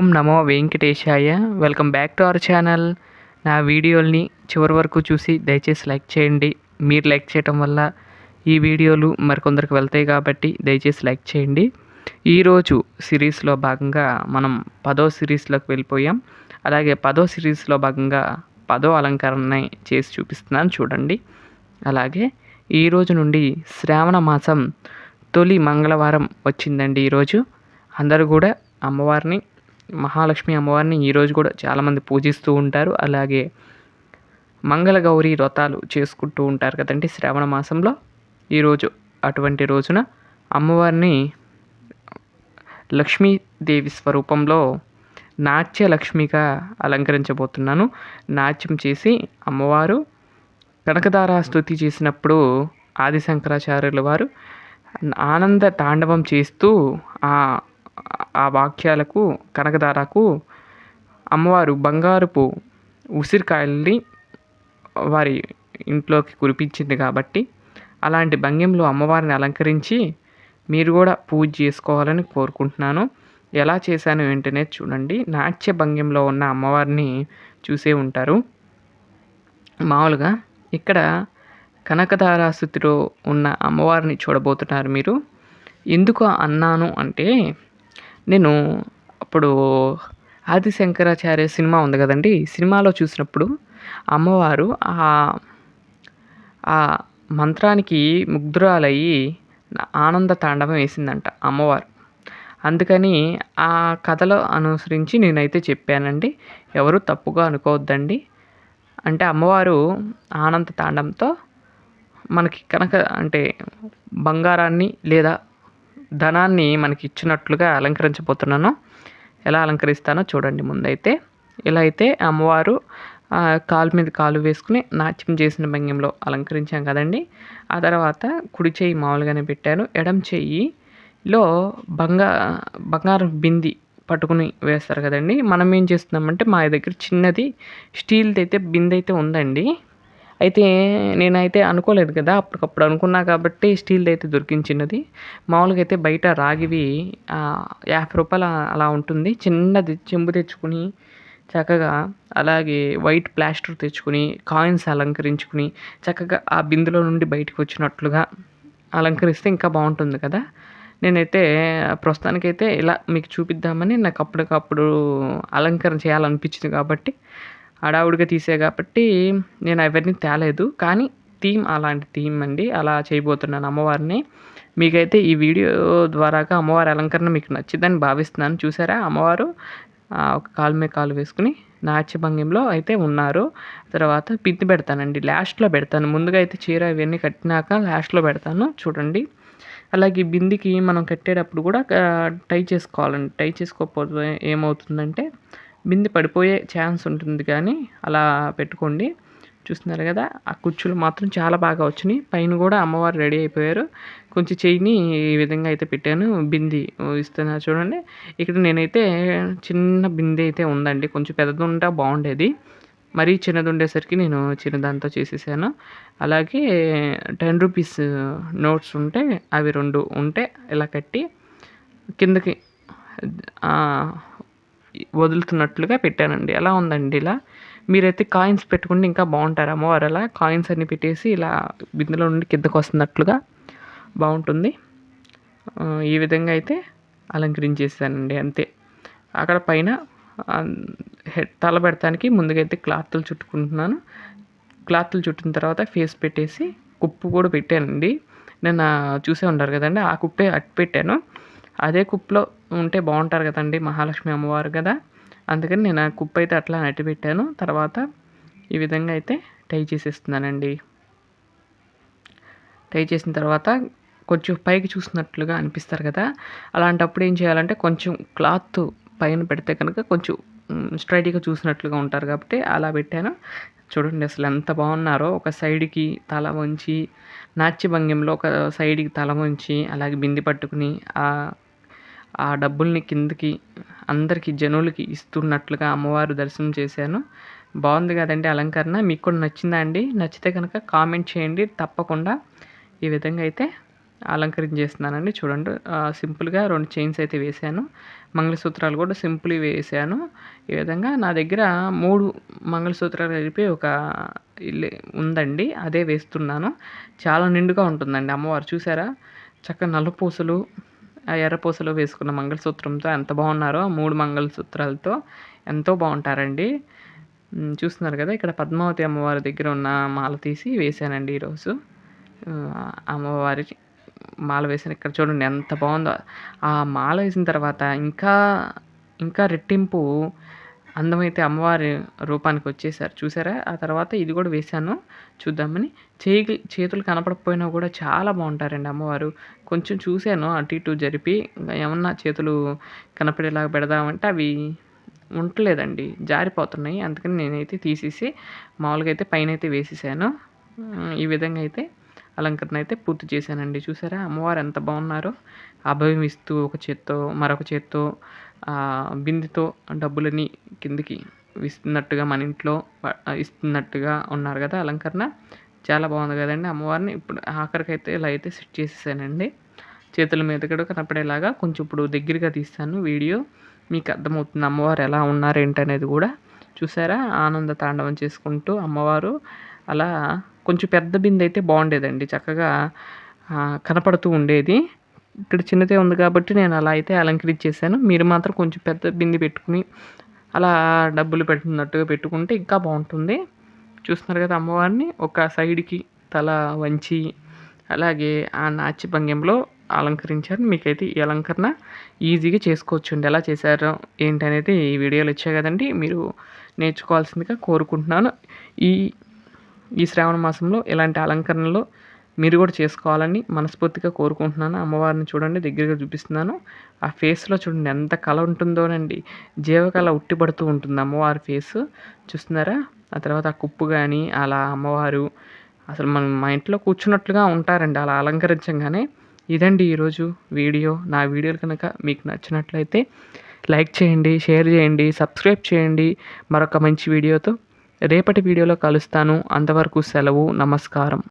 ఓం నమో వెంకటేశాయ. Welcome back to our channel నా వీడియోల్ని చివరి వరకు చూసి దయచేసి లైక్ చేయండి. మీరు లైక్ చేయటం వల్ల ఈ వీడియోలు మరికొందరికి వెళ్తాయి కాబట్టి దయచేసి లైక్ చేయండి. ఈరోజు సిరీస్లో భాగంగా మనం పదో సిరీస్లోకి వెళ్ళిపోయాం. అలాగే పదో సిరీస్లో భాగంగా పదో అలంకరణని చేసి చూపిస్తున్నాను చూడండి. అలాగే ఈ రోజు నుండి శ్రావణ మాసం తొలి మంగళవారం వచ్చిందండి ఈరోజు అందరూ కూడా అమ్మవారిని మహాలక్ష్మి అమ్మవారిని ఈరోజు కూడా చాలామంది పూజిస్తూ ఉంటారు. అలాగే మంగళగౌరి వ్రతాలు చేసుకుంటూ ఉంటారు కదండి శ్రావణ మాసంలో. ఈరోజు అటువంటి రోజున అమ్మవారిని లక్ష్మీదేవి స్వరూపంలో నాట్య లక్ష్మిగా అలంకరించబోతున్నాను. నాట్యం చేసి అమ్మవారు కనకదార స్థుతి చేసినప్పుడు ఆది శంకరాచార్యుల వారు ఆనంద తాండవం చేస్తూ ఆ ఆ వాక్యాలకు కనకధారకు అమ్మవారు బంగారుపు ఉసిరికాయల్ని వారి ఇంట్లోకి కురిపించింది కాబట్టి అలాంటి భంగ్యంలో అమ్మవారిని అలంకరించి మీరు కూడా పూజ చేసుకోవాలని కోరుకుంటున్నాను. ఎలా చేశాను వెంటనే చూడండి. నాట్య భంగ్యంలో ఉన్న అమ్మవారిని చూసే ఉంటారు. మామూలుగా ఇక్కడ కనకదారాస్థితిలో ఉన్న అమ్మవారిని చూడబోతున్నారు మీరు. ఎందుకు అన్నాను అంటే నేను అప్పుడు ఆది శంకరాచార్య సినిమా ఉంది కదండి సినిమాలో చూసినప్పుడు అమ్మవారు ఆ మంత్రానికి ముగ్ధురాలయ్యి ఆనంద తాండవం వేసిందంట అమ్మవారు. అందుకని ఆ కథలో అనుసరించి నేనైతే చెప్పానండి ఎవరు తప్పుగా అనుకోవద్దండి. అంటే అమ్మవారు ఆనంద తాండంతో మనకి కనుక అంటే బంగారాన్ని లేదా ధనాన్ని మనకి ఇచ్చినట్లుగా అలంకరించబోతున్నాను. ఎలా అలంకరిస్తానో చూడండి ముందైతే. ఇలా అయితే అమ్మవారు కాలు మీద కాలు వేసుకుని నాట్యం చేసిన భంగ్యంలో అలంకరించాం కదండి. ఆ తర్వాత కుడి చేయి మామూలుగానే పెట్టాను. ఎడం చెయ్యిలో బంగా బంగారం బింది పట్టుకుని వేస్తారు కదండి. మనం ఏం చేస్తున్నామంటే మా దగ్గర చిన్నది స్టీల్ది అయితే బిందె అయితే ఉందండి. అయితే నేనైతే అనుకోలేదు కదా అప్పటికప్పుడు అనుకున్నా కాబట్టి స్టీల్ది అయితే దొరికించినది. మామూలుగా అయితే బయట రాగివి యాభై రూపాయలు అలా ఉంటుంది. చిన్నది చెంబు తెచ్చుకుని చక్కగా అలాగే వైట్ ప్లాస్టర్ తెచ్చుకుని కాయిన్స్ అలంకరించుకుని చక్కగా ఆ బిందులో నుండి బయటకు వచ్చినట్లుగా అలంకరిస్తే ఇంకా బాగుంటుంది కదా. నేనైతే ప్రస్తుతానికైతే ఇలా మీకు చూపిద్దామని నాకు అప్పటికప్పుడు అలంకరణ చేయాలనిపించింది కాబట్టి హడావుడిగా తీసే కాబట్టి నేను అవన్నీ తేలేదు. కానీ థీమ్ అలాంటి థీమ్ అండి. అలా చేయబోతున్నాను అమ్మవారిని. మీకైతే ఈ వీడియో ద్వారాగా అమ్మవారి అలంకరణ మీకు నచ్చిందని భావిస్తున్నాను. చూసారా అమ్మవారు? ఒక కాలు మీద కాలు వేసుకుని నాట్యభంగిలో అయితే ఉన్నారు. తర్వాత పిత్తి పెడతానండి. లాస్ట్లో పెడతాను. ముందుగా అయితే చీర ఇవన్నీ కట్టినాక లాస్ట్లో పెడతాను. చూడండి. అలాగే బిందికి మనం కట్టేటప్పుడు కూడా టై చేసుకోవాలండి. టై చేసుకోకపోతే ఏమవుతుందంటే బింది పడిపోయే ఛాన్స్ ఉంటుంది కానీ అలా పెట్టుకోండి. చూస్తున్నారు కదా ఆ కుచ్చులు మాత్రం చాలా బాగా వచ్చినాయి. పైన కూడా అమ్మవారు రెడీ అయిపోయారు. కొంచెం చెయ్యిని ఈ విధంగా అయితే పెట్టాను. బింది ఇస్తున్నారు చూడండి. ఇక్కడ నేనైతే చిన్న బింది అయితే ఉందండి. కొంచెం పెద్దది ఉంటే బాగుండేది. మరీ చిన్నది ఉండేసరికి నేను చిన్నదాంతో చేసేసాను. అలాగే టెన్ రూపీస్ నోట్స్ ఉంటే అవి రెండు ఉంటే ఇలా కట్టి కిందకి వదులుతున్నట్లుగా పెట్టానండి. ఎలా ఉందండి ఇలా. మీరైతే కాయిన్స్ పెట్టుకుంటే ఇంకా బాగుంటారు అమ్మవారు అలా? కాయిన్స్ అన్ని పెట్టేసి ఇలా బిందులో నుండి కిందకు వస్తున్నట్లుగా బాగుంటుంది. ఈ విధంగా అయితే అలంకరించేసానండి అంతే. అక్కడ పైన హెడ్ తల పెడతానికి ముందుగా అయితే క్లాత్లు చుట్టుకుంటున్నాను. క్లాత్లు చుట్టిన తర్వాత ఫేస్ పెట్టేసి కుప్పు కూడా పెట్టానండి. నేను చూసే ఉంటారు కదండి ఆ కుప్పే అట్టు పెట్టాను. అదే కుప్పలో ఉంటే బాగుంటారు కదండి మహాలక్ష్మి అమ్మవారు కదా. అందుకని నేను ఆ కుప్ప అయితే అట్లా నట్టి పెట్టాను తర్వాత ఈ విధంగా అయితే టై చేసేస్తున్నానండి. టై చేసిన తర్వాత కొంచెం పైకి చూసినట్లుగా అనిపిస్తారు కదా. అలాంటప్పుడు ఏం చేయాలంటే కొంచెం క్లాత్ పైన పెడితే కనుక కొంచెం స్ట్రైట్గా చూసినట్లుగా ఉంటారు కాబట్టి అలా పెట్టాను. చూడండి అసలు ఎంత బాగున్నారో. ఒక సైడ్కి తల వంచి నాట్యభంగ్యంలో ఒక సైడ్కి తల వంచి అలాగే బింది పట్టుకుని ఆ డబ్బుల్ని కిందకి అందరికీ జనులకి ఇస్తున్నట్లుగా అమ్మవారు దర్శనం చేశాను. బాగుంది కదండి అలంకరణ. మీకు కూడా నచ్చిందా అండి? నచ్చితే కనుక కామెంట్ చేయండి. తప్పకుండా ఈ విధంగా అయితే అలంకరించేస్తున్నానండి. చూడండి సింపుల్గా రెండు చైన్స్ అయితే వేసాను మంగళసూత్రాలు కూడా సింపుల్ వేసాను ఈ విధంగా నా దగ్గర మూడు మంగళసూత్రాలు కలిపి ఒక ఉందండి. అదే వేస్తున్నాను. చాలా నిండుగా ఉంటుందండి అమ్మవారు. చూసారా? చక్కగా నల్ల ఆ ఎర్ర వేసుకున్న మంగళసూత్రంతో ఎంత బాగున్నారో మూడు మంగళసూత్రాలతో ఎంతో బాగుంటారండి. చూస్తున్నారు కదా ఇక్కడ పద్మావతి అమ్మవారి దగ్గర ఉన్న మాల తీసి వేసానండి ఈరోజు. అమ్మవారి మాల వేసాను ఇక్కడ చూడండి ఎంత బాగుందో. ఆ మాల వేసిన తర్వాత ఇంకా ఇంకా రెట్టింపు అందమైతే అమ్మవారి రూపానికి వచ్చేసారు చూసారా? ఆ తర్వాత ఇది కూడా వేశాను. చూద్దామని. చేయి చేతులు కనపడకపోయినా కూడా చాలా బాగుంటారండి అమ్మవారు. కొంచెం చూశాను అటు ఇటు జరిపి. ఏమన్నా చేతులు కనపడేలాగా పెడదామంటే అవి ఉండలేదండి జారిపోతున్నాయి. అందుకని నేనైతే తీసేసి మామూలుగా అయితే పైన అయితే వేసేసాను ఈ విధంగా అయితే అలంకరణ అయితే పూర్తి చేశానండి. చూసారా? అమ్మవారు ఎంత బాగున్నారో. అభయం ఇస్తూ ఒక చేత్తో మరొక చేత్తో బిందెతో డబ్బులని కిందికి ఇస్తున్నట్టుగా మన ఇంట్లో ఇస్తున్నట్టుగా ఉన్నారు కదా అలంకరణ. చాలా బాగుంది కదండి అమ్మవారిని. ఇప్పుడు ఆఖరికి అయితే ఇలా అయితే సెట్ చేసేసానండి. చేతుల మీద కూడా కనపడేలాగా కొంచెం ఇప్పుడు దగ్గరగా తీస్తాను వీడియో. మీకు అర్థమవుతుంది అమ్మవారు ఎలా ఉన్నారు ఏంటనేది కూడా. చూసారా? ఆనంద తాండవం చేసుకుంటూ అమ్మవారు అలా కొంచెం పెద్ద బిందె అయితే బాగుండేదండి. చక్కగా కనపడుతూ ఉండేది. ఇక్కడ చిన్నదే ఉంది కాబట్టి నేను అలా అయితే అలంకరించేసాను మీరు మాత్రం కొంచెం పెద్ద బిందె పెట్టుకుని అలా డబ్బులు పెట్టినట్టుగా పెట్టుకుంటే ఇంకా బాగుంటుంది. చూస్తున్నారు కదా అమ్మవారిని? ఒక సైడ్కి తల వంచి అలాగే ఆ నాచి భంగ్యంలో అలంకరించారు. మీకైతే ఈ అలంకరణ ఈజీగా చేసుకోవచ్చు అండి ఎలా చేశారో ఏంటనేది ఈ వీడియోలో ఇచ్చా కదండి. మీరు నేర్చుకోవాల్సిందిగా కోరుకుంటున్నాను. ఈ ఈ శ్రావణ మాసంలో ఇలాంటి అలంకరణలు మీరు కూడా చేసుకోవాలని మనస్ఫూర్తిగా కోరుకుంటున్నాను. అమ్మవారిని చూడండి దగ్గరగా చూపిస్తున్నాను. ఆ ఫేస్లో చూడండి ఎంత కళ ఉంటుందోనండి. జీవకళ ఉట్టిపడుతూ ఉంటుంది అమ్మవారి ఫేస్ చూస్తున్నారా? ఆ తర్వాత ఆ కుప్పు కానీ అలా అమ్మవారు అసలు మనం మా ఇంట్లో కూర్చున్నట్లుగా ఉంటారండి. అలా అలంకరించగానే ఇదండి ఈరోజు వీడియో. నా వీడియోలు కనుక మీకు నచ్చినట్లయితే లైక్ చేయండి షేర్ చేయండి సబ్స్క్రైబ్ చేయండి. మరొక మంచి వీడియోతో రేపటి వీడియోలో కలుస్తాను. అంతవరకు సెలవు నమస్కారం.